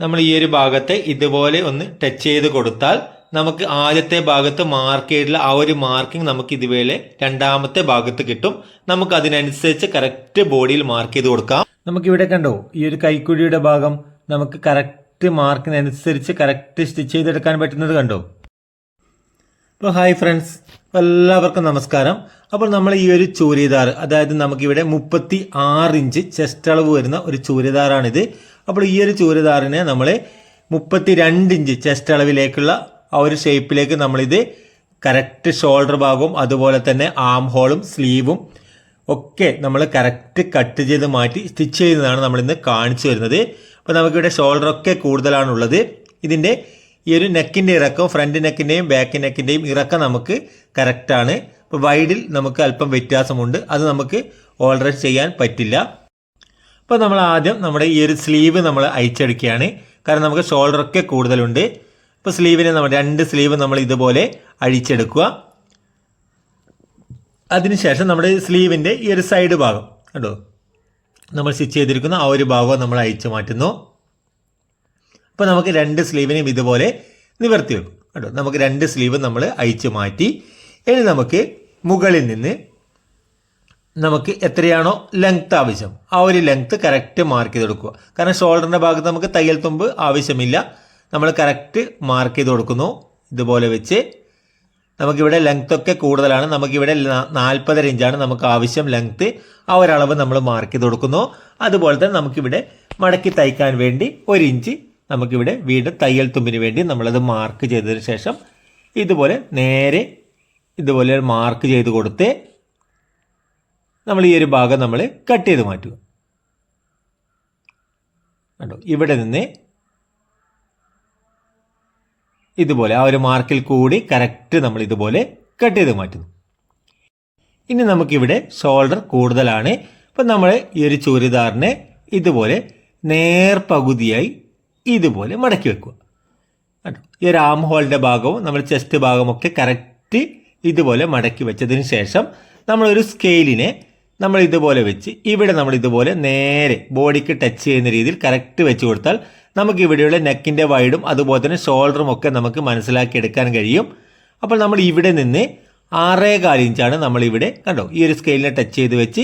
നമ്മൾ ഈ ഒരു ഭാഗത്തെ ഇതുപോലെ ഒന്ന് ടച്ച് ചെയ്ത് കൊടുത്താൽ നമുക്ക് ആദ്യത്തെ ഭാഗത്ത് മാർക്ക് ചെയ്തിട്ടുള്ള ആ ഒരു മാർക്കിംഗ് നമുക്ക് ഇതുപോലെ രണ്ടാമത്തെ ഭാഗത്ത് കിട്ടും. നമുക്ക് അതിനനുസരിച്ച് കറക്റ്റ് ബോഡിയിൽ മാർക്ക് ചെയ്ത് കൊടുക്കാം. നമുക്ക് ഇവിടെ കണ്ടോ ഈ ഒരു കൈക്കുഴിയുടെ ഭാഗം നമുക്ക് കറക്റ്റ് മാർക്കിനനുസരിച്ച് കറക്റ്റ് സ്റ്റിച്ച് ചെയ്തെടുക്കാൻ പറ്റുന്നത് കണ്ടോ? അപ്പോൾ ഹായ് ഫ്രണ്ട്സ് എല്ലാവർക്കും നമസ്കാരം. അപ്പോൾ നമ്മൾ ഈ ഒരു ചൂരിദാർ അതായത് നമുക്കിവിടെ മുപ്പത്തി ആറ് ഇഞ്ച് ചെസ്റ്റ് അളവ് വരുന്ന ഒരു ചൂരിദാറാണിത്. അപ്പോൾ ഈ ഒരു ചൂരിദാറിനെ നമ്മൾ മുപ്പത്തി രണ്ട് ഇഞ്ച് ചെസ്റ്റ് അളവിലേക്കുള്ള ആ ഒരു ഷേപ്പിലേക്ക് നമ്മളിത് കറക്റ്റ് ഷോൾഡർ ഭാഗവും അതുപോലെ തന്നെ ആം ഹോളും സ്ലീവും ഒക്കെ നമ്മൾ കറക്റ്റ് കട്ട് ചെയ്ത് മാറ്റി സ്റ്റിച്ച് ചെയ്യുന്നതാണ് നമ്മൾ ഇന്ന് കാണിച്ചു വരുന്നത്. അപ്പോൾ നമുക്കിവിടെ ഷോൾഡർ ഒക്കെ കൂടുതലാണുള്ളത്. ഇതിന്റെ ഈ ഒരു നെക്കിന്റെ ഇറക്കം ഫ്രണ്ട് നെക്കിന്റെയും ബാക്ക് നെക്കിന്റെയും ഇറക്കം നമുക്ക് കറക്റ്റാണ് ഇപ്പോൾ വൈഡിൽ നമുക്ക് അല്പം വ്യത്യാസമുണ്ട്. അത് നമുക്ക് ഓൾറെഡി ചെയ്യാൻ പറ്റില്ല. അപ്പോൾ നമ്മൾ ആദ്യം നമ്മുടെ ഈ ഒരു സ്ലീവ് നമ്മൾ അയച്ചെടുക്കുകയാണ് കാരണം നമുക്ക് ഷോൾഡറൊക്കെ കൂടുതലുണ്ട്. അപ്പോൾ സ്ലീവിനെ നമ്മൾ രണ്ട് സ്ലീവ് നമ്മൾ ഇതുപോലെ അഴിച്ചെടുക്കുക. അതിനുശേഷം നമ്മുടെ സ്ലീവിന്റെ ഈ ഒരു സൈഡ് ഭാഗം കണ്ടോ? നമ്മൾ സ്റ്റിച്ച് ചെയ്തിരിക്കുന്ന ആ ഒരു ഭാഗം നമ്മൾ അയച്ചു മാറ്റുന്നു. അപ്പോൾ നമുക്ക് രണ്ട് സ്ലീവിനെയും ഇതുപോലെ നിവർത്തി വെക്കും. കേട്ടോ നമുക്ക് രണ്ട് സ്ലീവ് നമ്മൾ അയച്ചു മാറ്റി. ഇനി നമുക്ക് മുകളിൽ നിന്ന് നമുക്ക് എത്രയാണോ ലെങ്ത് ആവശ്യം. ആ ഒരു ലെങ്ത് കറക്റ്റ് മാർക്ക് ചെയ്ത് കൊടുക്കുക കാരണം ഷോൾഡറിന്റെ ഭാഗത്ത് നമുക്ക് തയ്യൽ തുമ്പ് ആവശ്യമില്ല. നമ്മൾ കറക്റ്റ് മാർക്ക് ചെയ്ത് കൊടുക്കുന്നു. ഇതുപോലെ വെച്ച് നമുക്കിവിടെ ലെങ്ത് ഒക്കെ കൂടുതലാണ്. നമുക്കിവിടെ നാൽപ്പതര ഇഞ്ചാണ് നമുക്ക് ആവശ്യം ലെങ്ത്ത് ആ ഒരളവ് നമ്മൾ മാർക്ക് ചെയ്ത് കൊടുക്കുന്നു. അതുപോലെ തന്നെ നമുക്കിവിടെ മടക്കി തയ്ക്കാൻ വേണ്ടി ഒരു ഇഞ്ച് നമുക്കിവിടെ വീണ്ടും തയ്യൽ തുമ്പിന് വേണ്ടി നമ്മളത് മാർക്ക് ചെയ്തതിന് ശേഷം ഇതുപോലെ നേരെ ഇതുപോലെ മാർക്ക് ചെയ്ത് കൊടുത്ത് നമ്മൾ ഈ ഒരു ഭാഗം നമ്മൾ കട്ട് ചെയ്ത് മാറ്റുക. കണ്ടോ? ഇവിടെ നിന്ന് ഇതുപോലെ ആ ഒരു മാർക്കിൽ കൂടി കറക്റ്റ് നമ്മൾ ഇതുപോലെ കട്ട് ചെയ്ത് മാറ്റുന്നു. ഇനി നമുക്കിവിടെ ഷോൾഡർ കൂടുതലാണ്. അപ്പം നമ്മൾ ഈ ഒരു ചുരിദാറിനെ ഇതുപോലെ നേർപകുതിയായി ഇതുപോലെ മടക്കി വെക്കുക. കേട്ടോ ഈ ഒരു ആം ഹോളിന്റെ ഭാഗവും നമ്മൾ ചെസ്റ്റ് ഭാഗമൊക്കെ കറക്റ്റ് ഇതുപോലെ മടക്കി വെച്ചതിന് ശേഷം നമ്മളൊരു സ്കെയിലിനെ നമ്മൾ ഇതുപോലെ വെച്ച് ഇവിടെ നമ്മൾ ഇതുപോലെ നേരെ ബോഡിക്ക് ടച്ച് ചെയ്യുന്ന രീതിയിൽ കറക്റ്റ് വെച്ച് കൊടുത്താൽ നമുക്ക് ഇവിടെയുള്ള നെക്കിന്റെ വൈഡും അതുപോലെ തന്നെ ഷോൾഡറും ഒക്കെ നമുക്ക് മനസ്സിലാക്കി എടുക്കാൻ കഴിയും. അപ്പോൾ നമ്മൾ ഇവിടെ നിന്ന് ആറേകാൽ ഇഞ്ചാണ് നമ്മളിവിടെ കണ്ടോ ഈ ഒരു സ്കെയിലിനെ ടച്ച് ചെയ്ത് വെച്ച്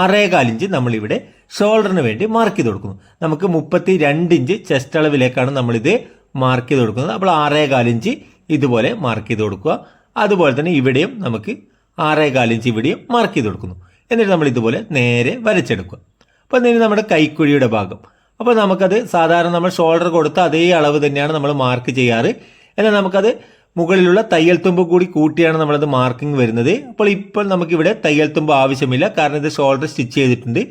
ആറേകാൽ ഇഞ്ച് നമ്മളിവിടെ ഷോൾഡറിന് വേണ്ടി മാർക്ക് ചെയ്ത് കൊടുക്കുന്നു. നമുക്ക് മുപ്പത്തി രണ്ട് ഇഞ്ച് ചെസ്റ്റ് അളവിലേക്കാണ് നമ്മളിത് മാർക്ക് ചെയ്ത് കൊടുക്കുന്നത്. അപ്പോൾ ആറേകാൽ ഇഞ്ച് ഇതുപോലെ മാർക്ക് ചെയ്ത് കൊടുക്കുക. അതുപോലെ തന്നെ ഇവിടെയും നമുക്ക് ആറേകാൽ ഇഞ്ച് ഇവിടെയും മാർക്ക് ചെയ്ത് കൊടുക്കുന്നു. എന്നിട്ട് നമ്മൾ ഇതുപോലെ നേരെ വരച്ചെടുക്കുക. അപ്പോൾ ഇനി നമ്മുടെ കൈക്കുഴിയുടെ ഭാഗം. അപ്പോൾ നമുക്കത് സാധാരണ നമ്മൾ ഷോൾഡർ കൊടുത്ത അതേ അളവ് തന്നെയാണ് നമ്മൾ മാർക്ക് ചെയ്യാറ്. എന്നാൽ നമുക്കത് മുകളിലുള്ള തയ്യൽ തുമ്പ് കൂടി കൂട്ടിയാണ് നമ്മളത് മാർക്കിംഗ് വരുന്നത്. അപ്പോൾ ഇപ്പോൾ നമുക്കിവിടെ തയ്യൽ തുമ്പ് ആവശ്യമില്ല. കാരണം ഇത് ഷോൾഡർ സ്റ്റിച്ച് ചെയ്തിട്ടുണ്ട്.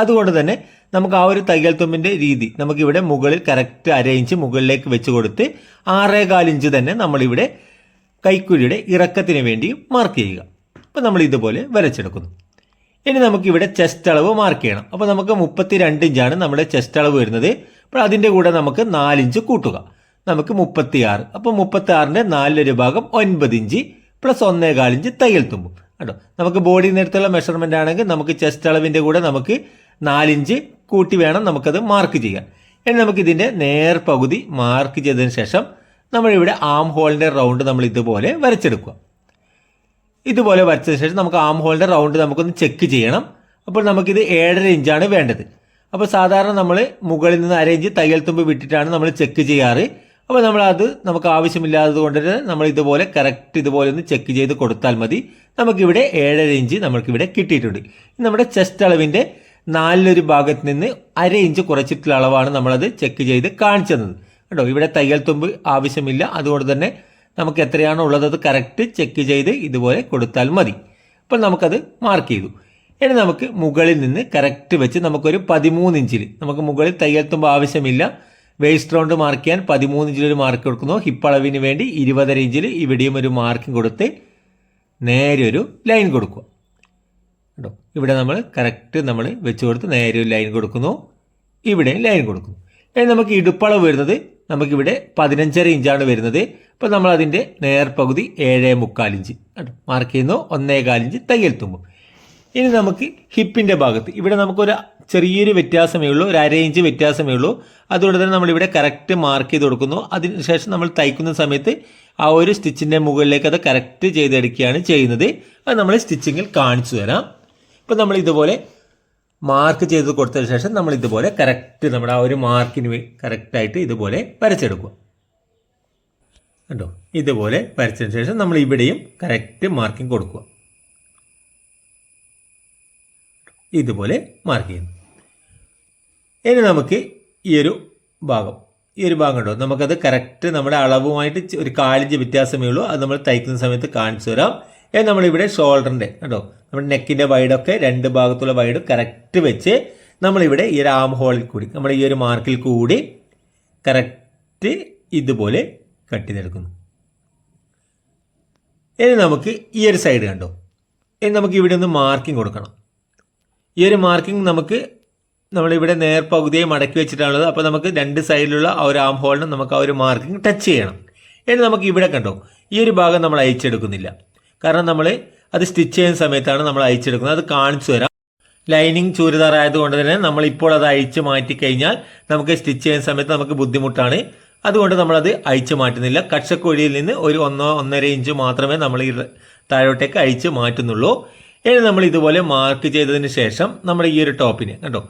അതുകൊണ്ട് തന്നെ നമുക്ക് ആ ഒരു തയ്യൽ തുമ്പിന്റെ രീതി നമുക്കിവിടെ മുകളിൽ കറക്റ്റ് അര ഇഞ്ച് മുകളിലേക്ക് വെച്ച് കൊടുത്ത് ആറേകാൽ ഇഞ്ച് തന്നെ നമ്മളിവിടെ കൈക്കുഴിയുടെ ഇറക്കത്തിന് വേണ്ടി മാർക്ക് ചെയ്യുക. അപ്പോൾ നമ്മൾ ഇതുപോലെ വരച്ചെടുക്കുന്നു. ഇനി നമുക്ക് ഇവിടെ ചെസ്റ്റ് അളവ് മാർക്ക് ചെയ്യണം. അപ്പോൾ നമുക്ക് മുപ്പത്തി രണ്ട് ഇഞ്ചാണ് നമ്മുടെ ചെസ്റ്റ് അളവ് വരുന്നത്. അപ്പോൾ അതിന്റെ കൂടെ നമുക്ക് നാലിഞ്ച് കൂട്ടുക. നമുക്ക് മുപ്പത്തി ആറ് അപ്പോൾ മുപ്പത്തി ആറിന്റെ നാലിലൊരു ഭാഗം ഒൻപത് ഇഞ്ച് പ്ലസ് ഒന്നേകാൽ ഇഞ്ച് തയ്യൽ തുമ്പും. കേട്ടോ നമുക്ക് ബോഡി നേരത്തുള്ള മെഷർമെന്റ് ആണെങ്കിൽ നമുക്ക് ചെസ്റ്റ് അളവിന്റെ കൂടെ നമുക്ക് നാലിഞ്ച് കൂട്ടി വേണം നമുക്കത് മാർക്ക് ചെയ്യാൻ. ഇനി നമുക്ക് ഇതിന്റെ നേർ പകുതി മാർക്ക് ചെയ്തതിന് ശേഷം നമ്മളിവിടെ ആം ഹോളിന്റെ റൗണ്ട് നമ്മൾ ഇതുപോലെ വരച്ചെടുക്കുക. ഇതുപോലെ വരച്ചതിന് ശേഷം നമുക്ക് ആം ഹോളിന്റെ റൗണ്ട് നമുക്കൊന്ന് ചെക്ക് ചെയ്യണം. അപ്പോൾ നമുക്കിത് ഏഴര ഇഞ്ചാണ് വേണ്ടത്. അപ്പോൾ സാധാരണ നമ്മൾ മുകളിൽ നിന്ന് അര ഇഞ്ച് തയ്യൽ തുമ്പ് വിട്ടിട്ടാണ് നമ്മൾ ചെക്ക് ചെയ്യാറ്. അപ്പോൾ നമ്മൾ അത് നമുക്ക് ആവശ്യമില്ലാത്തത് കൊണ്ട് തന്നെ നമ്മൾ ഇതുപോലെ കറക്റ്റ് ഇതുപോലെ ഒന്ന് ചെക്ക് ചെയ്ത് കൊടുത്താൽ മതി. നമുക്കിവിടെ ഏഴര ഇഞ്ച് നമുക്കിവിടെ കിട്ടിയിട്ടുണ്ട്. നമ്മുടെ ചെസ്റ്റ് അളവിന്റെ നാലിലൊരു ഭാഗത്ത് നിന്ന് അര ഇഞ്ച് കുറച്ചിട്ടുള്ള അളവാണ് നമ്മളത് ചെക്ക് ചെയ്ത് കാണിച്ചു തന്നത് കേട്ടോ ഇവിടെ തയ്യൽ തുമ്പ് ആവശ്യമില്ല. അതുകൊണ്ട് തന്നെ നമുക്ക് എത്രയാണോ ഉള്ളത് അത് കറക്റ്റ് ചെക്ക് ചെയ്ത് ഇതുപോലെ കൊടുത്താൽ മതി. അപ്പോൾ നമുക്കത് മാർക്ക് ചെയ്തു. ഇനി നമുക്ക് മുകളിൽ നിന്ന് കറക്റ്റ് വെച്ച് നമുക്കൊരു പതിമൂന്ന് ഇഞ്ചിൽ നമുക്ക് മുകളിൽ തയ്യൽ ആവശ്യമില്ല. വേസ്റ്റ് റൗണ്ട് മാർക്ക് ചെയ്യാൻ പതിമൂന്ന് ഇഞ്ചിൽ ഒരു മാർക്ക് കൊടുക്കുന്നു. ഹിപ്പ് അളവിന് വേണ്ടി ഇരുപതര ഇഞ്ചിൽ ഇവിടെയും ഒരു മാർക്ക് കൊടുത്ത് നേരെ ഒരു ലൈൻ കൊടുക്കുക. കേട്ടോ ഇവിടെ നമ്മൾ കറക്റ്റ് നമ്മൾ വെച്ച് കൊടുത്ത് നേരെ ഒരു ലൈൻ കൊടുക്കുന്നു. ഇവിടെ ലൈൻ കൊടുക്കുന്നു. ഇനി നമുക്ക് ഇടുപ്പളവ് വരുന്നത് നമുക്കിവിടെ പതിനഞ്ചര ഇഞ്ചാണ് വരുന്നത്. അപ്പോൾ നമ്മൾ അതിന്റെ നേർപകുതി ഏഴ് മുക്കാൽ ഇഞ്ച്. കേട്ടോ മാർക്ക് ചെയ്യുന്നു. ഒന്നേകാൽ ഇഞ്ച് തയ്യൽ തുമ്പും. ഇനി നമുക്ക് ഹിപ്പിന്റെ ഭാഗത്ത്. ഇവിടെ നമുക്കൊരു ചെറിയൊരു വ്യത്യാസമേ ഉള്ളൂ. ഒരു അര ഇഞ്ച് വ്യത്യാസമേ ഉള്ളൂ. അതുകൊണ്ട് തന്നെ നമ്മളിവിടെ കറക്റ്റ് മാർക്ക് ചെയ്ത് കൊടുക്കുന്നു. അതിനുശേഷം നമ്മൾ തയ്ക്കുന്ന സമയത്ത് ആ ഒരു സ്റ്റിച്ചിന്റെ മുകളിലേക്ക് അത് കറക്റ്റ് ചെയ്തെടുക്കുകയാണ് ചെയ്യുന്നത്. അത് നമ്മൾ സ്റ്റിച്ചിങ്ങിൽ കാണിച്ചു തരാം. ഇപ്പം നമ്മൾ ഇതുപോലെ മാർക്ക് ചെയ്ത് കൊടുത്തതിന് ശേഷം നമ്മൾ ഇതുപോലെ കറക്റ്റ് നമ്മുടെ ആ ഒരു മാർക്കിന് കറക്റ്റായിട്ട് ഇതുപോലെ വരച്ചെടുക്കുക. കണ്ടോ? ഇതുപോലെ വരച്ചതിന് ശേഷം നമ്മൾ ഇവിടെയും കറക്റ്റ് മാർക്കിംഗ് കൊടുക്കുക. ഇതുപോലെ മാർക്ക് ചെയ്യുന്നു. ഇനി നമുക്ക് ഈ ഒരു ഭാഗം. ഈ ഒരു ഭാഗം ഉണ്ടോ നമുക്കത് കറക്റ്റ് നമ്മുടെ അളവുമായിട്ട് ഒരു കാലിഞ്ച് വ്യത്യാസമേ ഉള്ളൂ. അത് നമ്മൾ തയ്ക്കുന്ന സമയത്ത് കാണിച്ചു തരാം. ഏ നമ്മളിവിടെ ഷോൾഡറിന്റെ കേട്ടോ നമ്മുടെ നെക്കിന്റെ വൈഡൊക്കെ രണ്ട് ഭാഗത്തുള്ള വൈഡ് കറക്റ്റ് വെച്ച് നമ്മളിവിടെ ഈ ഒരു ആം ഹോളിൽ കൂടി നമ്മുടെ ഈ ഒരു മാർക്കിൽ കൂടി കറക്റ്റ് ഇതുപോലെ കട്ട് ചെയ്തെടുക്കുന്നു ഇനി നമുക്ക് ഈ ഒരു സൈഡ് കണ്ടോ? ഇനി നമുക്ക് ഇവിടെ ഒന്ന് മാർക്കിംഗ് കൊടുക്കണം. ഈ ഒരു മാർക്കിംഗ് നമുക്ക് നമ്മളിവിടെ നേർ പകുതിയെ മടക്കി വെച്ചിട്ടാണുള്ളത്. അപ്പോൾ നമുക്ക് രണ്ട് സൈഡിലുള്ള ആ ഒരു ആം ഹോളിന് നമുക്ക് ആ ഒരു മാർക്കിംഗ് ടച്ച് ചെയ്യണം. ഇനി നമുക്ക് ഇവിടെ കണ്ടോ? ഈ ഒരു ഭാഗം നമ്മൾ അയച്ചെടുക്കുന്നില്ല കാരണം നമ്മൾ അത് സ്റ്റിച്ച് ചെയ്യുന്ന സമയത്താണ് നമ്മൾ അയച്ചെടുക്കുന്നത് അത് കാണിച്ചു തരാം. ലൈനിങ് ചൂരിദാർ ആയതുകൊണ്ട് തന്നെ നമ്മൾ ഇപ്പോൾ അത് അഴിച്ച് മാറ്റി കഴിഞ്ഞാൽ നമുക്ക് സ്റ്റിച്ച് ചെയ്യുന്ന സമയത്ത് നമുക്ക് ബുദ്ധിമുട്ടാണ്. അതുകൊണ്ട് നമ്മളത് അഴിച്ചു മാറ്റുന്നില്ല. കക്ഷക്കോഴിയിൽ നിന്ന് ഒരു ഒന്നോ ഒന്നര ഇഞ്ച് മാത്രമേ നമ്മൾ ഈ താഴോട്ടേക്ക് അഴിച്ചു മാറ്റുന്നുള്ളൂ. ഇനി നമ്മൾ ഇതുപോലെ മാർക്ക് ചെയ്തതിന് ശേഷം നമ്മുടെ ഈ ഒരു ടോപ്പിന് കണ്ടോ?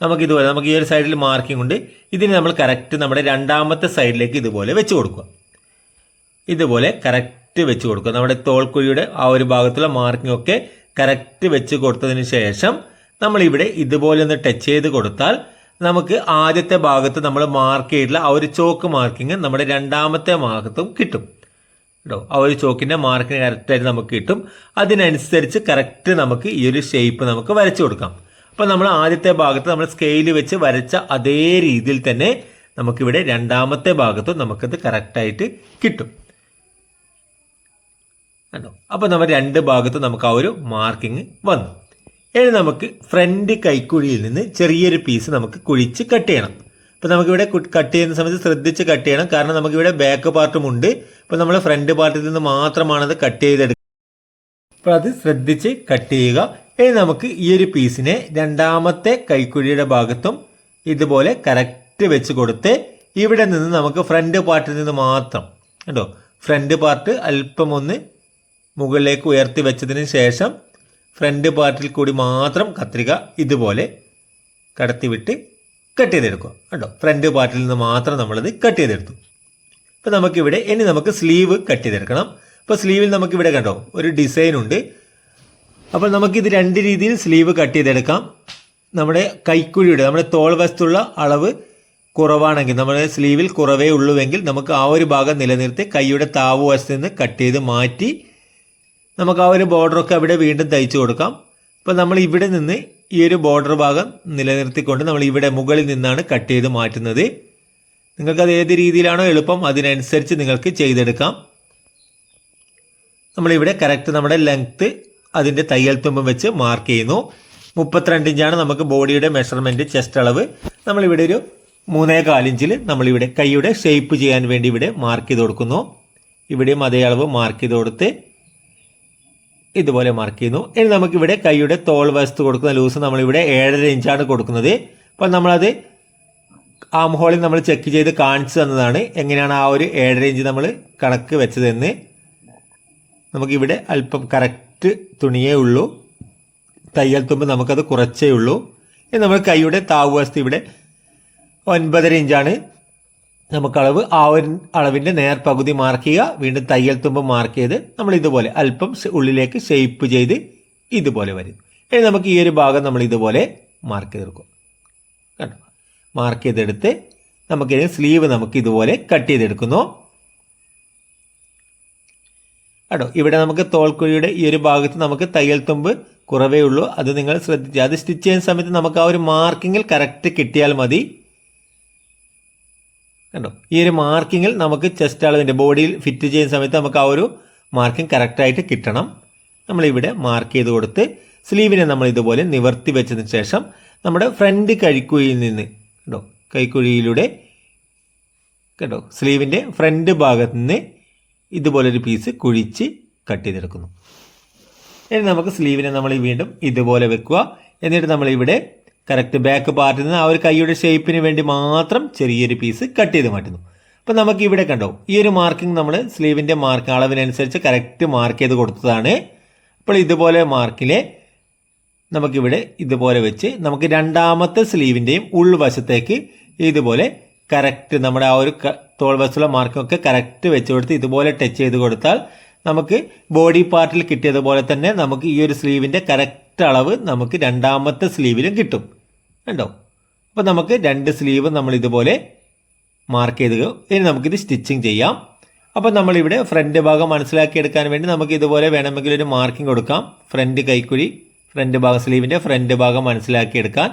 നമുക്ക് ഇതുപോലെ നമുക്ക് ഈ ഒരു സൈഡിൽ മാർക്കിംഗ് ഉണ്ട്. ഇതിന് നമ്മൾ കറക്റ്റ് നമ്മുടെ രണ്ടാമത്തെ സൈഡിലേക്ക് ഇതുപോലെ വെച്ച് കൊടുക്കുക. ഇതുപോലെ കറക്റ്റ് വെച്ച് കൊടുക്കുക. നമ്മുടെ തോൾക്കുഴിയുടെ ആ ഒരു ഭാഗത്തുള്ള മാർക്കിംഗ് ഒക്കെ കറക്റ്റ് വെച്ച് കൊടുത്തതിന് ശേഷം നമ്മളിവിടെ ഇതുപോലെ ഒന്ന് ടച്ച് ചെയ്ത് കൊടുത്താൽ നമുക്ക് ആദ്യത്തെ ഭാഗത്ത് നമ്മൾ മാർക്ക് ചെയ്തിട്ടുള്ള ആ ഒരു ചോക്ക് മാർക്കിങ് നമ്മുടെ രണ്ടാമത്തെ ഭാഗത്തും കിട്ടും. കേട്ടോ ആ ഒരു ചോക്കിന്റെ മാർക്കിന് കറക്റ്റായിട്ട് നമുക്ക് കിട്ടും. അതിനനുസരിച്ച് കറക്റ്റ് നമുക്ക് ഈ ഒരു ഷേപ്പ് നമുക്ക് വരച്ചു കൊടുക്കാം. അപ്പോൾ നമ്മൾ ആദ്യത്തെ ഭാഗത്ത് നമ്മൾ സ്കെയിൽ വെച്ച് വരച്ച അതേ രീതിയിൽ തന്നെ നമുക്കിവിടെ രണ്ടാമത്തെ ഭാഗത്തും നമുക്കത് കറക്റ്റായിട്ട് കിട്ടും. കേട്ടോ അപ്പോൾ നമ്മൾ രണ്ട് ഭാഗത്തും നമുക്ക് ആ ഒരു മാർക്കിങ് വന്നു. ഇനി നമുക്ക് ഫ്രണ്ട് കൈക്കുഴിയിൽ നിന്ന് ചെറിയൊരു പീസ് നമുക്ക് കുഴിച്ച് കട്ട് ചെയ്യണം. അപ്പോൾ നമുക്കിവിടെ കട്ട് ചെയ്യുന്ന സമയത്ത് ശ്രദ്ധിച്ച് കട്ട് ചെയ്യണം. കാരണം നമുക്കിവിടെ ബാക്ക് പാർട്ടും ഉണ്ട്. അപ്പോൾ നമ്മൾ ഫ്രണ്ട് പാർട്ടിൽ നിന്ന് മാത്രമാണ് അത് കട്ട് ചെയ്തെടുക്കുക അപ്പോൾ അത് ശ്രദ്ധിച്ച് കട്ട് ചെയ്യുക. ഇനി നമുക്ക് ഈ ഒരു പീസിനെ രണ്ടാമത്തെ കൈക്കുഴിയുടെ ഭാഗത്തും ഇതുപോലെ കറക്റ്റ് വെച്ച് കൊടുത്ത് ഇവിടെ നിന്ന് നമുക്ക് ഫ്രണ്ട് പാർട്ടിൽ നിന്ന് മാത്രം കണ്ടോ? ഫ്രണ്ട് പാർട്ട് അല്പം ഒന്ന് മുകളിലേക്ക് ഉയർത്തി വെച്ചതിന് ശേഷം ഫ്രണ്ട് പാർട്ടിൽ കൂടി മാത്രം കത്രിക ഇതുപോലെ കടത്തിവിട്ട് കട്ട് ചെയ്തെടുക്കുക. കേട്ടോ ഫ്രണ്ട് പാർട്ടിൽ നിന്ന് മാത്രം നമ്മളത് കട്ട് ചെയ്തെടുത്തു. അപ്പോൾ നമുക്കിവിടെ ഇനി നമുക്ക് സ്ലീവ് കട്ട് ചെയ്തെടുക്കണം. അപ്പോൾ സ്ലീവിൽ നമുക്കിവിടെ കണ്ടോ? ഒരു ഡിസൈൻ ഉണ്ട്. അപ്പോൾ നമുക്കിത് രണ്ട് രീതിയിൽ സ്ലീവ് കട്ട് ചെയ്തെടുക്കാം. നമ്മുടെ കൈക്കുഴിയുടെ നമ്മുടെ തോൾ വശത്തുള്ള അളവ് കുറവാണെങ്കിൽ നമ്മുടെ സ്ലീവിൽ കുറവേ ഉള്ളുവെങ്കിൽ നമുക്ക് ആ ഒരു ഭാഗം നിലനിർത്തി കൈയുടെ താവ് വശത്ത് നിന്ന് കട്ട് ചെയ്ത് മാറ്റി നമുക്ക് ആ ഒരു ബോർഡറൊക്കെ അവിടെ വീണ്ടും തയ്ച്ചു കൊടുക്കാം. അപ്പോൾ നമ്മൾ ഇവിടെ നിന്ന് ഈ ഒരു ബോർഡർ ഭാഗം നിലനിർത്തിക്കൊണ്ട് നമ്മൾ ഇവിടെ മുകളിൽ നിന്നാണ് കട്ട് ചെയ്ത് മാറ്റുന്നത്. നിങ്ങൾക്കത് ഏത് രീതിയിലാണോ എളുപ്പം അതിനനുസരിച്ച് നിങ്ങൾക്ക് ചെയ്തെടുക്കാം. നമ്മളിവിടെ കറക്റ്റ് നമ്മുടെ ലെങ്ത്ത് അതിന്റെ തയ്യൽ തുമ്പം വെച്ച് മാർക്ക് ചെയ്യുന്നു. മുപ്പത്തിരണ്ട് ഇഞ്ചാണ് നമുക്ക് ബോഡിയുടെ മെഷർമെന്റ് ചെസ്റ്റ് അളവ്. നമ്മളിവിടെ ഒരു മൂന്നേ കാലിഞ്ചിൽ നമ്മളിവിടെ കൈയുടെ ഷേപ്പ് ചെയ്യാൻ വേണ്ടി ഇവിടെ മാർക്ക് ചെയ്ത് കൊടുക്കുന്നു. ഇവിടെയും അതേ അളവ് മാർക്ക് ചെയ്ത് കൊടുത്ത് ഇതുപോലെ മാർക്ക് ചെയ്യുന്നു. ഇനി നമുക്കിവിടെ കൈയുടെ തോൾ വശത്ത് കൊടുക്കുന്ന ലൂസ് നമ്മളിവിടെ ഏഴര ഇഞ്ചാണ് കൊടുക്കുന്നത്. അപ്പോൾ നമ്മളത് ആം ഹോളിൽ നമ്മൾ ചെക്ക് ചെയ്ത് കാണിച്ചു തന്നതാണ്. എങ്ങനെയാണ് ആ ഒരു ഏഴര ഇഞ്ച് നമ്മൾ കണക്ക് വെച്ചതെന്ന്. നമുക്കിവിടെ അല്പം കറക്റ്റ് തുണിയേ ഉള്ളൂ. തയ്യൽ തുമ്പ് നമുക്കത് കുറച്ചേ ഉള്ളൂ. ഇനി നമ്മൾ കൈയുടെ താവ് വശത്ത് ഇവിടെ ഒൻപതര ഇഞ്ചാണ് നമുക്ക് അളവ് ആ ഒരു അളവിന്റെ നേർ പകുതി മാർക്ക് ചെയ്യുക. വീണ്ടും തയ്യൽ തുമ്പ് മാർക്ക് ചെയ്ത് നമ്മൾ ഇതുപോലെ അല്പം ഉള്ളിലേക്ക് ഷേപ്പ് ചെയ്ത് ഇതുപോലെ വരും. ഇനി നമുക്ക് ഈ ഒരു ഭാഗം നമ്മൾ ഇതുപോലെ മാർക്ക് ചെയ്തെടുക്കും. കണ്ടോ? മാർക്ക് ചെയ്തെടുത്ത് നമുക്കിനി സ്ലീവ് നമുക്ക് ഇതുപോലെ കട്ട് ചെയ്തെടുക്കുന്നു. കേട്ടോ ഇവിടെ നമുക്ക് തോൽക്കുഴിയുടെ ഈ ഒരു ഭാഗത്ത് നമുക്ക് തയ്യൽ തുമ്പ് കുറവേ ഉള്ളൂ. അത് നിങ്ങൾ ശ്രദ്ധിച്ചു അത് സ്റ്റിച്ച് ചെയ്യുന്ന സമയത്ത് നമുക്ക് ആ ഒരു മാർക്കിങ്ങിൽ കറക്റ്റ് കിട്ടിയാൽ മതി. കണ്ടോ? ഈ ഒരു മാർക്കിങ്ങിൽ നമുക്ക് ചെസ്റ്റ് അളവിന്റെ ബോഡിയിൽ ഫിറ്റ് ചെയ്യുന്ന സമയത്ത് നമുക്ക് ആ ഒരു മാർക്കിംഗ് കറക്റ്റായിട്ട് കിട്ടണം. നമ്മളിവിടെ മാർക്ക് ചെയ്ത് കൊടുത്ത് സ്ലീവിനെ നമ്മൾ ഇതുപോലെ നിവർത്തി വെച്ചതിന് ശേഷം നമ്മുടെ ഫ്രണ്ട് കൈക്കുഴിയിൽ നിന്ന് കേട്ടോ കൈക്കുഴിയിലൂടെ കേട്ടോ സ്ലീവിന്റെ ഫ്രണ്ട് ഭാഗത്ത് നിന്ന് ഇതുപോലൊരു പീസ് കുഴിച്ച് കട്ട് ചെയ്തെടുക്കുന്നു. ഇനി നമുക്ക് സ്ലീവിനെ നമ്മൾ വീണ്ടും ഇതുപോലെ വെക്കുക. എന്നിട്ട് നമ്മൾ ഇവിടെ കറക്റ്റ് ബാക്ക് പാർട്ടിൽ നിന്ന് ആ ഒരു കൈയുടെ ഷേപ്പിന് വേണ്ടി മാത്രം ചെറിയൊരു പീസ് കട്ട് ചെയ്ത് മാറ്റുന്നു. അപ്പം നമുക്ക് ഇവിടെ കണ്ടോ ഈ ഒരു മാർക്കിംഗ് നമ്മൾ സ്ലീവിന്റെ മാർക്ക് അളവിനനുസരിച്ച് കറക്റ്റ് മാർക്ക് ചെയ്ത് കൊടുത്തതാണ്. അപ്പോൾ ഇതുപോലെ മാർക്കിലെ നമുക്കിവിടെ ഇതുപോലെ വെച്ച് നമുക്ക് രണ്ടാമത്തെ സ്ലീവിന്റെയും ഉൾവശത്തേക്ക് ഇതുപോലെ കറക്റ്റ് നമ്മുടെ ആ ഒരു തോൾവശത്തുള്ള മാർക്കൊക്കെ കറക്റ്റ് വെച്ച് കൊടുത്ത് ഇതുപോലെ ടച്ച് ചെയ്ത് കൊടുത്താൽ നമുക്ക് ബോഡി പാർട്ടിൽ കിട്ടിയതുപോലെ തന്നെ നമുക്ക് ഈ ഒരു സ്ലീവിന്റെ കറക്റ്റ് അളവ് നമുക്ക് രണ്ടാമത്തെ സ്ലീവിലും കിട്ടും. കണ്ടോ? അപ്പോൾ നമുക്ക് രണ്ട് സ്ലീവ് നമ്മൾ ഇതുപോലെ മാർക്ക് ചെയ്ത് ഇനി നമുക്കിത് സ്റ്റിച്ചിങ് ചെയ്യാം. അപ്പോൾ നമ്മളിവിടെ ഫ്രണ്ട് ഭാഗം മനസ്സിലാക്കിയെടുക്കാൻ വേണ്ടി നമുക്ക് ഇതുപോലെ വേണമെങ്കിൽ ഒരു മാർക്കിംഗ് കൊടുക്കാം. ഫ്രണ്ട് കൈക്കുഴി ഫ്രണ്ട് ഭാഗം സ്ലീവിന്റെ ഫ്രണ്ട് ഭാഗം മനസ്സിലാക്കിയെടുക്കാൻ.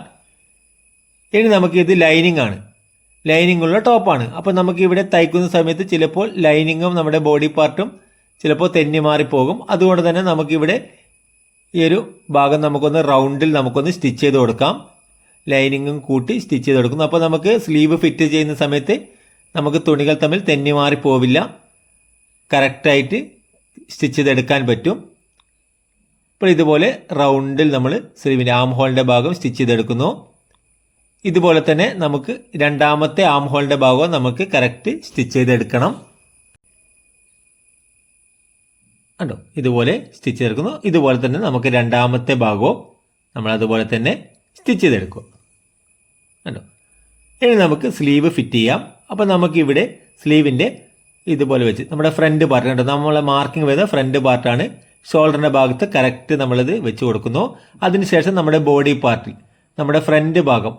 ഇനി നമുക്ക് ഇത് ലൈനിങ് ആണ്. ലൈനിങ് ഉള്ള ടോപ്പാണ് അപ്പോൾ നമുക്ക് ഇവിടെ തയ്ക്കുന്ന സമയത്ത് ചിലപ്പോൾ ലൈനിങ്ങും നമ്മുടെ ബോഡി പാർട്ടും ചിലപ്പോൾ തെന്നി മാറിപ്പോകും. അതുകൊണ്ട് തന്നെ നമുക്കിവിടെ ഈ ഒരു ഭാഗം നമുക്കൊന്ന് റൗണ്ടിൽ നമുക്കൊന്ന് സ്റ്റിച്ച് ചെയ്ത് കൊടുക്കാം. ലൈനിങ്ങും കൂട്ടി സ്റ്റിച്ച് ചെയ്ത് കൊടുക്കുന്നു. അപ്പോൾ നമുക്ക് സ്ലീവ് ഫിറ്റ് ചെയ്യുന്ന സമയത്ത് നമുക്ക് തുണികൾ തമ്മിൽ തെന്നി മാറി പോവില്ല. കറക്റ്റായിട്ട് സ്റ്റിച്ച് ചെയ്തെടുക്കാൻ പറ്റും. ഇപ്പോൾ ഇതുപോലെ റൗണ്ടിൽ നമ്മൾ സ്ലീവിന്റെ ആം ഹോളിന്റെ ഭാഗം സ്റ്റിച്ച് ചെയ്തെടുക്കുന്നു ഇതുപോലെ തന്നെ നമുക്ക് രണ്ടാമത്തെ ആം ഹോളിന്റെ ഭാഗവും നമുക്ക് കറക്റ്റ് സ്റ്റിച്ച് ചെയ്തെടുക്കണം കണ്ടോ? ഇതുപോലെ സ്റ്റിച്ച് ചെയ്തെടുക്കുന്നു. ഇതുപോലെ തന്നെ നമുക്ക് രണ്ടാമത്തെ ഭാഗവും നമ്മൾ അതുപോലെ തന്നെ സ്റ്റിച്ച് ചെയ്തെടുക്കും. കണ്ടോ? ഇനി നമുക്ക് സ്ലീവ് ഫിറ്റ് ചെയ്യാം. അപ്പോൾ നമുക്കിവിടെ സ്ലീവിന്റെ ഇതുപോലെ വെച്ച് നമ്മുടെ ഫ്രണ്ട് പാർട്ട് കണ്ടോ? നമ്മളെ മാർക്കിംഗ് വരുന്ന ഫ്രണ്ട് പാർട്ടാണ് ഷോൾഡറിന്റെ ഭാഗത്ത് കറക്റ്റ് നമ്മളിത് വെച്ച് കൊടുക്കുന്നു. അതിനുശേഷം നമ്മുടെ ബോഡി പാർട്ടിൽ നമ്മുടെ ഫ്രണ്ട് ഭാഗം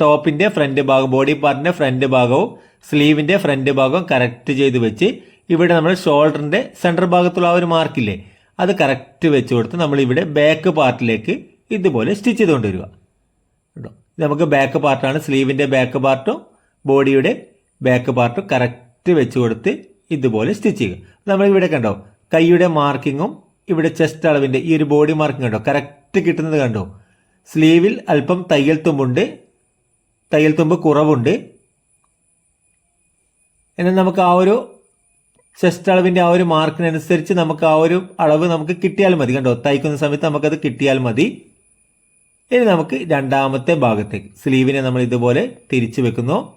ടോപ്പിന്റെ ഫ്രണ്ട് ഭാഗം ബോഡി പാർട്ടിന്റെ ഫ്രണ്ട് ഭാഗവും സ്ലീവിന്റെ ഫ്രണ്ട് ഭാഗവും കറക്റ്റ് ചെയ്ത് വെച്ച് ഇവിടെ നമ്മൾ ഷോൾഡറിന്റെ സെന്റർ ഭാഗത്തുള്ള ആ ഒരു മാർക്കില്ലേ? അത് കറക്റ്റ് വെച്ച് കൊടുത്ത് നമ്മളിവിടെ ബാക്ക് പാർട്ടിലേക്ക് ഇതുപോലെ സ്റ്റിച്ച് ചെയ്തുകൊണ്ട് വരിക. കേട്ടോ നമുക്ക് ബാക്ക് പാർട്ടാണ് സ്ലീവിന്റെ ബാക്ക് പാർട്ടും ബോഡിയുടെ ബാക്ക് പാർട്ടും കറക്റ്റ് വെച്ച് കൊടുത്ത് ഇതുപോലെ സ്റ്റിച്ച് ചെയ്യുക. നമ്മൾ ഇവിടെ കണ്ടോ? കൈയുടെ മാർക്കിങ്ങും ഇവിടെ ചെസ്റ്റ് അളവിന്റെ ഈ ഒരു ബോഡി മാർക്കിംഗ് കണ്ടോ? കറക്റ്റ് കിട്ടുന്നത് കണ്ടോ? സ്ലീവിൽ അല്പം തയ്യൽ തുമ്പുണ്ട്. തയ്യൽ തുമ്പ് കുറവുണ്ട്. എന്നാൽ നമുക്ക് ആ ഒരു ചെസ്റ്റ് അളവിന്റെ ആ ഒരു മാർക്കിനനുസരിച്ച് നമുക്ക് ആ ഒരു അളവ് നമുക്ക് കിട്ടിയാൽ മതി. കണ്ടോ? തയ്ക്കുന്ന സമയത്ത് നമുക്കത് കിട്ടിയാൽ മതി. ഇനി നമുക്ക് രണ്ടാമത്തെ ഭാഗത്തേക്ക്. സ്ലീവിനെ നമ്മൾ ഇതുപോലെ തിരിച്ചു വെക്കുന്നു.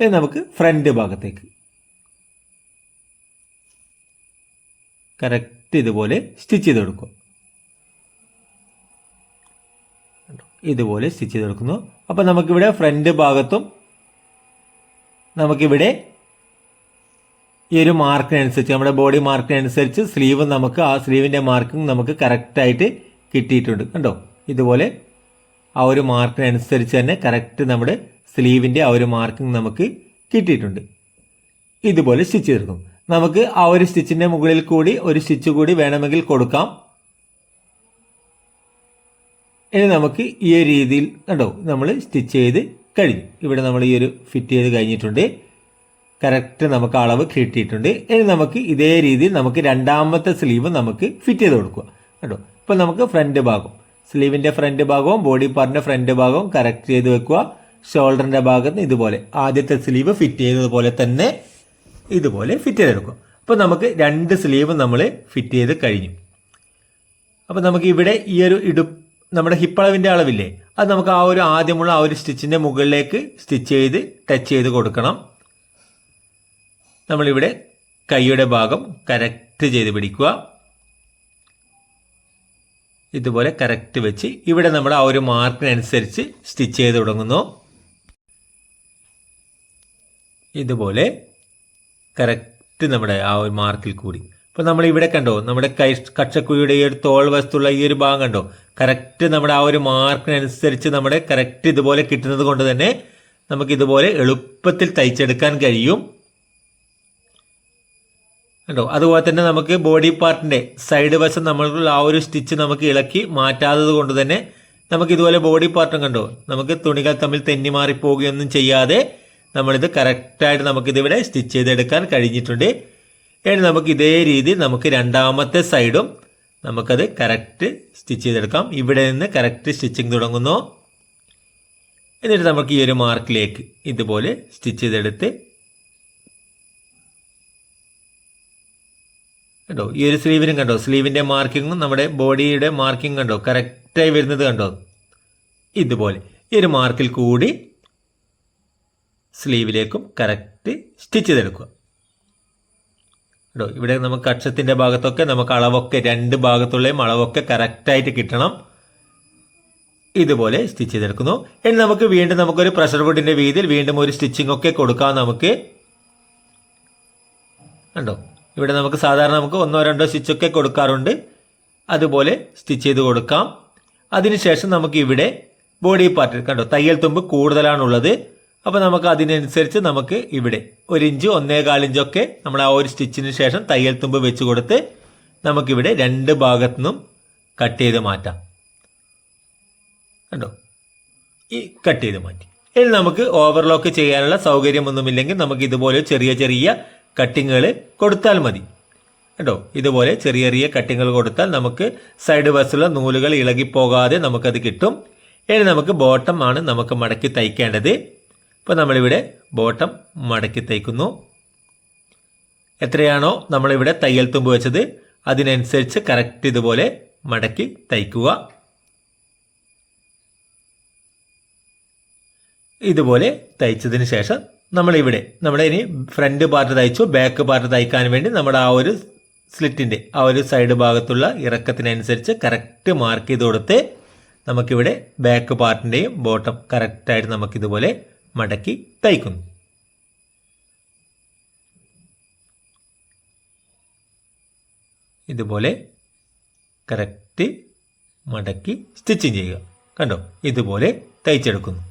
ഇനി നമുക്ക് ഫ്രണ്ട് ഭാഗത്തേക്ക്. കറക്റ്റ് ഇതുപോലെ സ്റ്റിച്ച് ചെയ്ത് കൊടുക്കും. ഇതുപോലെ സ്റ്റിച്ച് ചെയ്ത് കൊടുക്കുന്നു. അപ്പോൾ നമുക്കിവിടെ ഫ്രണ്ട് ഭാഗത്തും നമുക്കിവിടെ ഈ ഒരു മാർക്കിനനുസരിച്ച് നമ്മുടെ ബോഡി മാർക്കിനനുസരിച്ച് സ്ലീവ് നമുക്ക് ആ സ്ലീവിന്റെ മാർക്കിംഗ് നമുക്ക് കറക്റ്റായിട്ട് കിട്ടിയിട്ടുണ്ട്. കണ്ടോ? ഇതുപോലെ ആ ഒരു മാർക്കിനനുസരിച്ച് തന്നെ കറക്റ്റ് നമ്മുടെ സ്ലീവിന്റെ ആ ഒരു മാർക്കിംഗ് നമുക്ക് കിട്ടിയിട്ടുണ്ട്. ഇതുപോലെ സ്റ്റിച്ച് തീർക്കും നമുക്ക് ആ ഒരു സ്റ്റിച്ചിന്റെ മുകളിൽ കൂടി ഒരു സ്റ്റിച്ച് കൂടി വേണമെങ്കിൽ കൊടുക്കാം. ഇനി നമുക്ക് ഈ രീതിയിൽ കണ്ടോ? നമ്മൾ സ്റ്റിച്ച് ചെയ്ത് കഴിഞ്ഞു. ഇവിടെ നമ്മൾ ഈ ഒരു ഫിറ്റ് ചെയ്ത് കഴിഞ്ഞിട്ടുണ്ട്. കറക്റ്റ് നമുക്ക് അളവ് കിട്ടിയിട്ടുണ്ട്. ഇനി നമുക്ക് ഇതേ രീതിയിൽ നമുക്ക് രണ്ടാമത്തെ സ്ലീവ് നമുക്ക് ഫിറ്റ് ചെയ്ത് കൊടുക്കുക. കേട്ടോ ഇപ്പോൾ നമുക്ക് ഫ്രണ്ട് ഭാഗം. സ്ലീവിന്റെ ഫ്രണ്ട് ഭാഗവും ബോഡി പാർട്ടിന്റെ ഫ്രണ്ട് ഭാഗവും കറക്റ്റ് ചെയ്ത് വെക്കുക. ഷോൾഡറിന്റെ ഭാഗത്ത് ഇതുപോലെ. ആദ്യത്തെ സ്ലീവ് ഫിറ്റ് ചെയ്തതുപോലെ തന്നെ ഇതുപോലെ ഫിറ്റ് ചെയ്തെടുക്കുക. അപ്പോൾ നമുക്ക് രണ്ട് സ്ലീവ് നമ്മൾ ഫിറ്റ് ചെയ്ത് കഴിഞ്ഞു. അപ്പോൾ നമുക്ക് ഇവിടെ ഈ ഒരു ഇടു നമ്മുടെ ഹിപ്പളവിന്റെ അളവില്ലേ? അത് നമുക്ക് ആ ഒരു ആദ്യമുള്ള ആ ഒരു സ്റ്റിച്ചിന്റെ മുകളിലേക്ക് സ്റ്റിച്ച് ചെയ്ത് ടച്ച് ചെയ്ത് കൊടുക്കണം. നമ്മളിവിടെ കൈയുടെ ഭാഗം കറക്റ്റ് ചെയ്ത് പിടിക്കുക. ഇതുപോലെ കറക്റ്റ് വെച്ച് ഇവിടെ നമ്മൾ ആ ഒരു മാർക്കിനനുസരിച്ച് സ്റ്റിച്ച് ചെയ്ത് തുടങ്ങുന്നു. ഇതുപോലെ കറക്റ്റ് നമ്മുടെ ആ ഒരു മാർക്കിൽ കൂടി. അപ്പോൾ നമ്മൾ ഇവിടെ കണ്ടോ നമ്മുടെ കൈ കക്ഷക്കുഴിയുടെ ഈ ഒരു തോൾ വസ്തുള്ള ഈ ഒരു ഭാഗം കണ്ടോ? കറക്റ്റ് നമ്മുടെ ആ ഒരു മാർക്കിനനുസരിച്ച് നമ്മുടെ കറക്റ്റ് ഇതുപോലെ കിട്ടുന്നത് കൊണ്ട് തന്നെ നമുക്ക് ഇതുപോലെ എളുപ്പത്തിൽ തയ്ച്ചെടുക്കാൻ കഴിയും. കണ്ടോ? അതുപോലെ തന്നെ നമുക്ക് ബോഡി പാർട്ടിന്റെ സൈഡ് വശം നമ്മളുള്ള ആ ഒരു സ്റ്റിച്ച് നമുക്ക് ഇളക്കി മാറ്റാത്തത് കൊണ്ട് തന്നെ നമുക്ക് ഇതുപോലെ ബോഡി പാർട്ടും കണ്ടോ? നമുക്ക് തുണികൾ തമ്മിൽ തെന്നി മാറി പോവുകയൊന്നും ചെയ്യാതെ നമ്മളിത് കറക്റ്റായിട്ട് നമുക്കിതിവിടെ സ്റ്റിച്ച് ചെയ്തെടുക്കാൻ കഴിഞ്ഞിട്ടുണ്ട്. ഇനി നമുക്ക് ഇതേ രീതി നമുക്ക് രണ്ടാമത്തെ സൈഡും നമുക്കത് കറക്റ്റ് സ്റ്റിച്ച് ചെയ്തെടുക്കാം. ഇവിടെ നിന്ന് കറക്റ്റ് സ്റ്റിച്ചിങ് തുടങ്ങുന്നു. എന്നിട്ട് നമുക്ക് ഈ ഒരു മാർക്കിലേക്ക് ഇതുപോലെ സ്റ്റിച്ച് ചെയ്തെടുത്ത് കണ്ടോ? ഈ ഒരു സ്ലീവിനും കണ്ടോ? സ്ലീവിന്റെ മാർക്കിങ്ങും നമ്മുടെ ബോഡിയുടെ മാർക്കിംഗ് കണ്ടോ? കറക്റ്റായി വരുന്നത് കണ്ടോ? ഇതുപോലെ. ഈ ഒരു മാർക്കിൽ കൂടി സ്ലീവിലേക്കും കറക്റ്റ് സ്റ്റിച്ച് ചെയ്തെടുക്കുക. കേട്ടോ ഇവിടെ നമുക്ക് അക്ഷത്തിന്റെ ഭാഗത്തൊക്കെ നമുക്ക് അളവൊക്കെ രണ്ട് ഭാഗത്തുള്ളയും അളവൊക്കെ കറക്റ്റായിട്ട് കിട്ടണം. ഇതുപോലെ സ്റ്റിച്ച് ചെയ്തെടുക്കുന്നു. ഇനി നമുക്ക് വീണ്ടും നമുക്കൊരു പ്രഷർ വുഡിന്റെ വീതിയിൽ വീണ്ടും ഒരു സ്റ്റിച്ചിങ് ഒക്കെ കൊടുക്കാം നമുക്ക്. കണ്ടോ? ഇവിടെ നമുക്ക് സാധാരണ നമുക്ക് ഒന്നോ രണ്ടോ സ്റ്റിച്ചൊക്കെ കൊടുക്കാറുണ്ട്. അതുപോലെ സ്റ്റിച്ച് ചെയ്ത് കൊടുക്കാം. അതിനുശേഷം നമുക്ക് ഇവിടെ ബോഡി പാർട്ട് കണ്ടോ തയ്യൽ തുമ്പ് കൂടുതലാണുള്ളത്. അപ്പോൾ നമുക്ക് അതിനനുസരിച്ച് നമുക്ക് ഇവിടെ ഒരു ഇഞ്ച് ഒന്നേകാൽ ഇഞ്ചൊക്കെ നമ്മൾ ആ ഒരു സ്റ്റിച്ചിന് ശേഷം തയ്യൽ തുമ്പ് വെച്ച് കൊടുത്ത് നമുക്കിവിടെ രണ്ട് ഭാഗത്തു നിന്നും കട്ട് ചെയ്ത് മാറ്റാം. കണ്ടോ? ഈ കട്ട് ചെയ്ത് മാറ്റി. ഇനി നമുക്ക് ഓവർലോക്ക് ചെയ്യാനുള്ള സൗകര്യമൊന്നുമില്ലെങ്കിൽ നമുക്ക് ഇതുപോലെ ചെറിയ ചെറിയ കട്ടിങ്ങുകൾ കൊടുത്താൽ മതി. കേട്ടോ? ഇതുപോലെ ചെറിയ ചെറിയ കട്ടിങ്ങുകൾ കൊടുത്താൽ നമുക്ക് സൈഡ് വശത്തുള്ള നൂലുകൾ ഇളകിപ്പോകാതെ നമുക്കത് കിട്ടും. ഇനി നമുക്ക് ബോട്ടം ആണ് നമുക്ക് മടക്കി തയ്ക്കേണ്ടത്. ഇപ്പോൾ നമ്മളിവിടെ ബോട്ടം മടക്കി തയ്ക്കുന്നു. എത്രയാണോ നമ്മളിവിടെ തയ്യൽ തുമ്പ് വെച്ചത് അതിനനുസരിച്ച് കറക്റ്റ് ഇതുപോലെ മടക്കി തയ്ക്കുക. ഇതുപോലെ തയ്ച്ചതിന് ശേഷം നമ്മളിവിടെ നമ്മുടെ ഇനി ഫ്രണ്ട് പാർട്ട് തയ്ച്ചു ബാക്ക് പാർട്ട് തയ്ക്കാൻ വേണ്ടി നമ്മുടെ ആ ഒരു സ്ലിറ്റിന്റെ ആ ഒരു സൈഡ് ഭാഗത്തുള്ള ഇറക്കത്തിനനുസരിച്ച് കറക്റ്റ് മാർക്ക് ചെയ്ത് കൊടുത്ത് നമുക്കിവിടെ ബാക്ക് പാർട്ടിന്റെയും ബോട്ടം കറക്റ്റായിട്ട് നമുക്കിതുപോലെ മടക്കി തയ്ക്കുന്നു. ഇതുപോലെ കറക്റ്റ് മടക്കി സ്റ്റിച്ചിങ് ചെയ്യുക. കണ്ടോ? ഇതുപോലെ തയ്ച്ചെടുക്കുന്നു.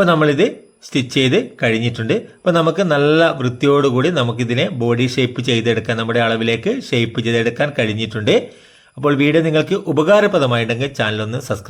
അപ്പോൾ നമ്മളിത് സ്റ്റിച്ച് ചെയ്ത് കഴിഞ്ഞിട്ടുണ്ട്. അപ്പോൾ നമുക്ക് നല്ല വൃത്തിയോടുകൂടി നമുക്കിതിനെ ബോഡി ഷേപ്പ് ചെയ്തെടുക്കാൻ നമ്മുടെ അളവിലേക്ക് ഷേപ്പ് ചെയ്തെടുക്കാൻ കഴിഞ്ഞിട്ടുണ്ട്. അപ്പോൾ വീഡിയോ നിങ്ങൾക്ക് ഉപകാരപ്രദമായിട്ടുണ്ടെങ്കിൽ ചാനലൊന്ന് സബ്സ്ക്രൈബ്